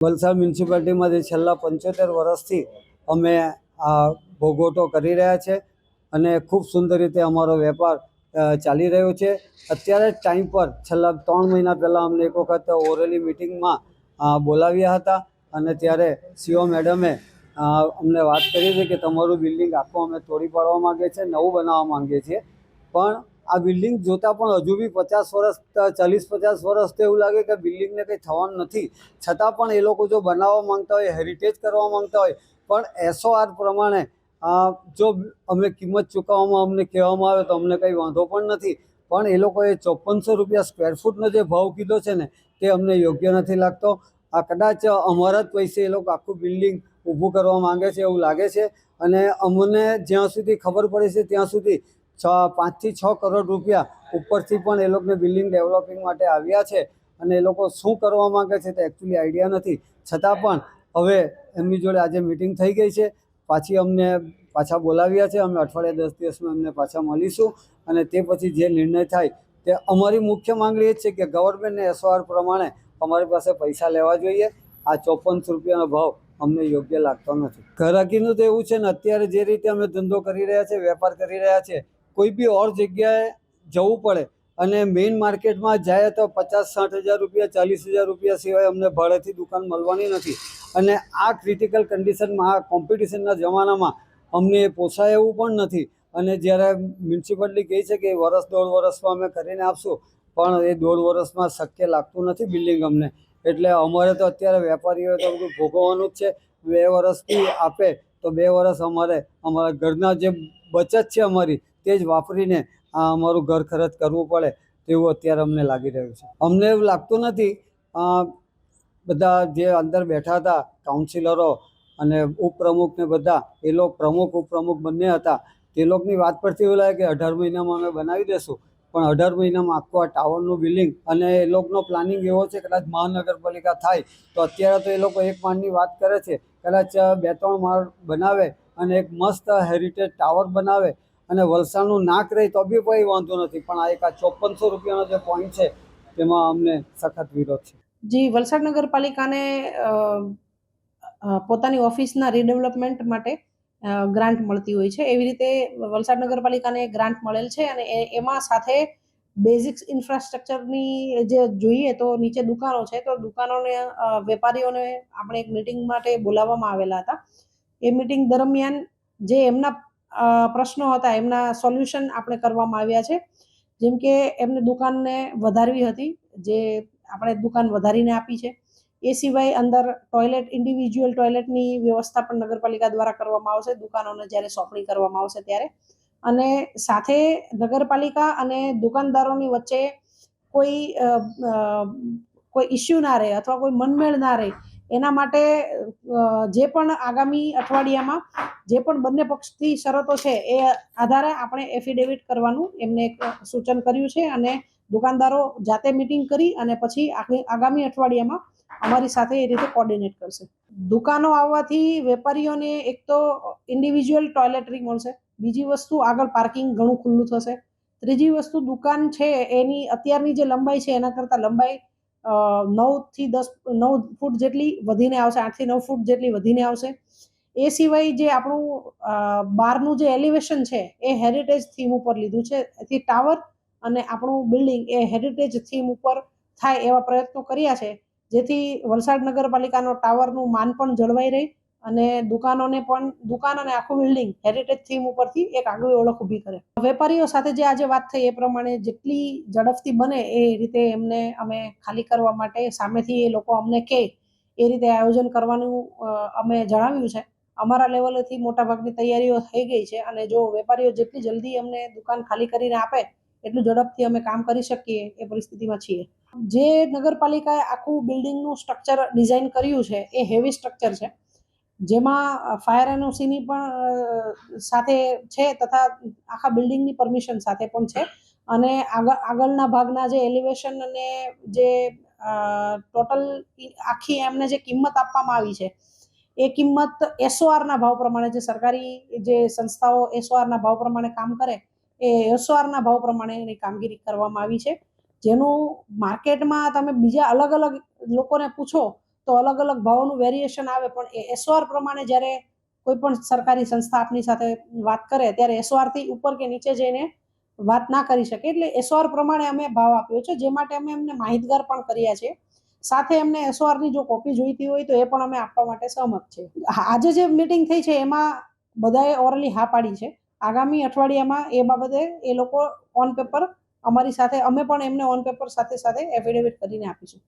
વલસાડ મ્યુનિસિપાલિટીમાંથી છેલ્લા પંચોતેર વર્ષથી અમે આ ભોગવટો કરી રહ્યા છે અને ખૂબ સુંદર રીતે અમારો વેપાર ચાલી રહ્યો છે. અત્યારે ટાઈમ પર છેલ્લા ત્રણ મહિના પહેલાં અમને એક વખત ઓરેલી મિટિંગમાં બોલાવ્યા હતા અને ત્યારે સીઓ મેડમે અમને વાત કરી હતી કે તમારું બિલ્ડિંગ આખું અમે તોડી પાડવા માંગીએ છીએ નવું બનાવવા માંગીએ છીએ પણ આ બિલ્ડિંગ જોતાં પણ હજુ બી પચાસ વર્ષ ચાલીસ, પચાસ વર્ષ તો એવું લાગે કે બિલ્ડિંગને કંઈ થવાનું નથી. છતાં પણ એ લોકો જો બનાવવા માંગતા હોય હેરિટેજ કરવા માંગતા હોય, પણ એસઓઆર પ્રમાણે જો અમે કિંમત ચૂકવવામાં, અમને કહેવામાં આવે તો અમને કંઈ વાંધો પણ નથી. પણ એ લોકોએ ચોપનસો રૂપિયા સ્ક્વેર ફૂટનો જે ભાવ કીધો છે ને, તે અમને યોગ્ય નથી લાગતો. આ કદાચ અમારા જ પૈસે એ લોકો આખું બિલ્ડિંગ ઊભું કરવા માંગે છે એવું લાગે છે. અને અમને જ્યાં સુધી ખબર પડે છે ત્યાં સુધી છ, પાંચથી છ કરોડ રૂપિયા ઉપરથી પણ એ લોકોને બિલ્ડિંગ ડેવલપિંગ માટે આવ્યા છે. અને એ લોકો શું કરવા માંગે છે તે એકચ્યુઅલી આઈડિયા નથી. છતાં પણ હવે એમની જોડે આજે મિટિંગ થઈ ગઈ છે. પાછી અમને પાછા બોલાવ્યા છે. અમે અઠવાડિયા દસ દિવસમાં એમને પાછા મળીશું. અને તે પછી જે નિર્ણય થાય તે અમારી મુખ્ય માંગણી એ છે કે ગવર્મેન્ટને એસઓઆર પ્રમાણે અમારી પાસે પૈસા લેવા જોઈએ. આ ચોપનસો રૂપિયાનો ભાવ અમને યોગ્ય લાગતો નથી. ઘરાકીનું તો એવું છે ને, અત્યારે જે રીતે અમે ધંધો કરી રહ્યા છે, વેપાર કરી રહ્યા છે કોઈ બી ઓર જગ્યાએ જવું પડે અને મેઇન માર્કેટમાં જાય તો પચાસ, સાઠ હજાર રૂપિયા, ચાલીસ હજાર રૂપિયા સિવાય અમને ભાડેથી દુકાન મળવાની નથી. અને આ ક્રિટિકલ કન્ડિશનમાં આ કોમ્પિટિશનના જમાનામાં અમને પોસાય એવું પણ નથી. અને જ્યારે મ્યુનિસિપાલિટી કહે છે કે વરસ દોઢ વર્ષમાં અમે કરીને આપશું પણ એ દોઢ વર્ષમાં શક્ય લાગતું નથી બિલ્ડિંગ અમને. એટલે અમારે તો અત્યારે વેપારીઓએ તો બધું ભોગવવાનું જ છે. બે વર્ષથી આપે તો બે વર્ષ અમારે, અમારા ઘરના જે બચત છે અમારી તે જ વાપરીને આ અમારું ઘર ખર્ચ કરવું પડે તેવું અત્યારે અમને લાગી રહ્યું છે. અમને એવું લાગતું નથી બધા જે અંદર બેઠા હતા કાઉન્સિલરો અને ઉપપ્રમુખ ને બધા, એ લોકો પ્રમુખ, ઉપપ્રમુખ બંને હતા, તે લોકોની વાત પરથી એવું લાગે કે અઢાર મહિનામાં અમે બનાવી દેશું, પણ અઢાર મહિનામાં આખું આ ટાવરનું બિલ્ડિંગ અને એ લોકોનો પ્લાનિંગ એવો છે, કદાચ મહાનગરપાલિકા થાય, તો અત્યારે તો એ લોકો એક માળની વાત કરે છે, કદાચ બે ત્રણ માળ બનાવે અને એક મસ્ત હેરિટેજ ટાવર બનાવે અને વલસાડનું નાક રહે તો બી કોઈ વાંધો નથી, પણ આ એક આ ચોપનસો રૂપિયાનો જે પોઈન્ટ છે, તેમાં અમને સખત વિરોધ છે. જી, વલસાડ નગરપાલિકાને પોતાની ઓફિસના રીડેવલપમેન્ટ માટે ગ્રાન્ટ મળતી હોય છે. એવી રીતે વલસાડ નગરપાલિકાને ગ્રાન્ટ મળેલ છે અને એમાં સાથે બેઝિક્સ ઇન્ફ્રાસ્ટ્રક્ચરની જે જોઈએ તો નીચે દુકાનો છે, તો દુકાનોને વેપારીઓને આપણે એક મિટિંગ માટે બોલાવવામાં આવેલા હતા. એ મિટિંગ દરમિયાન જે એમના પ્રશ્નો હતા, એમના સોલ્યુશન આપણે કરવામાં આવ્યા છે. જેમ કે એમને દુકાનને વધારવી હતી, જે આપણે દુકાન વધારીને આપી છે. એ સિવાય અંદર ટોયલેટ ઇન્ડિવિજ્યુઅલ ટોયલેટની વ્યવસ્થા પણ નગરપાલિકા દ્વારા કરવામાં આવશે, દુકાનોને જ્યારે સોંપણી કરવામાં આવશે ત્યારે. અને સાથે નગરપાલિકા અને દુકાનદારોની વચ્ચે કોઈ કોઈ ઇસ્યુ ના રહે અથવા કોઈ મનમેળ ના રહે એના માટે જે પણ આગામી અઠવાડિયામાં જે પણ બંને પક્ષથી શરતો છે એ આધારે આપણે એફિડેવિટ કરવાનું એમને એક સૂચન કર્યું છે અને દુકાનદારો જાતે મિટિંગ કરી અને પછી આગે- આગામી અઠવાડિયામાં અમારી સાથે એ રીતે કોર્ડિનેટ કરશે. દુકાનો આવવાથી વેપારીઓને એક તો ઇન્ડિવિજ્યુઅલ ટોયલેટરી મળશે, બીજી વસ્તુ આગળ પાર્કિંગ ઘણું ખુલ્લું થશે, ત્રીજી વસ્તુ દુકાન છે એની અત્યારની જે લંબાઈ છે એના કરતાં લંબાઈ નવથી દસ, નવ ફૂટ જેટલી વધીને આવશે આઠથી નવ ફૂટ જેટલી વધીને આવશે. એ સિવાય જે આપણું બારનું જે એલિવેશન છે, એ હેરિટેજ થીમ ઉપર લીધું છે. એથી ટાવર અને આપણું બિલ્ડિંગ એ હેરિટેજ થીમ ઉપર થાય એવા પ્રયત્નો કર્યા છે. જેથી વલસાડ નગરપાલિકાનો ટાવરનું માન પણ જળવાઈ રહે. અને દુકાનોને પણ, દુકાન અને આખું બિલ્ડિંગ હેરિટેજ થીમ ઉપરથી એક આગવી ઓળખ ઊભી કરે. વેપારીઓ સાથે જે આજે વાત થઈ એ પ્રમાણે જેટલી ઝડપથી બને એ રીતે એમને અમે ખાલી કરવા માટે સામેથી એ લોકો અમને કહે એ રીતે આયોજન કરવાનું અમે જણાવ્યું છે. અમારા લેવલેથી મોટાભાગની તૈયારીઓ થઈ ગઈ છે અને જો વેપારીઓ જેટલી જલ્દી અમને દુકાન ખાલી કરીને આપે, એટલું ઝડપથી અમે કામ કરી શકીએ એ પરિસ્થિતિમાં છીએ. જે નગરપાલિકાએ આખું બિલ્ડિંગનું સ્ટ્રક્ચર ડિઝાઇન કર્યું છે એ હેવી સ્ટ્રક્ચર છે. જેમાં ફાયર એનઓસીની પણ સાથે છે તથા આખા બિલ્ડિંગની પરમિશન સાથે પણ છે. અને આગળ, આગળના ભાગના જે એલિવેશન અને જે ટોટલ આખી એમને જે કિંમત આપવામાં આવી છે, એ કિંમત એસઓઆરના ભાવ પ્રમાણે જે સરકારી જે સંસ્થાઓ એસઓઆરના ભાવ પ્રમાણે કામ કરે, એ એસઓઆરના ભાવ પ્રમાણે એની કામગીરી કરવામાં આવી છે. જેનું માર્કેટમાં તમે બીજા અલગ અલગ લોકોને પૂછો તો અલગ અલગ ભાવોનું વેરિએશન આવે, પણ એ એસઓઆર પ્રમાણે જ્યારે કોઈ પણ સરકારી સંસ્થા આપની સાથે વાત કરે, ત્યારે એસઓઆરથી ઉપર કે નીચે જઈને વાત ના કરી શકે. એટલે એસઓઆર પ્રમાણે અમે ભાવ આપ્યો છે, જે માટે અમે એમને માહિતગાર પણ કર્યા છે. સાથે એમને એસઓઆરની જો કોપી જોઈતી હોય તો એ પણ અમે આપવા માટે સહમત છે. આજે જે મિટિંગ થઈ છે, એમાં બધાએ ઓરલી હા પાડી છે. આગામી અઠવાડિયામાં એ બાબતે એ લોકો ઓન પેપર અમારી સાથે, અમે પણ એમને ઓન પેપર સાથે સાથે એફિડેવિટ કરીને આપીશું.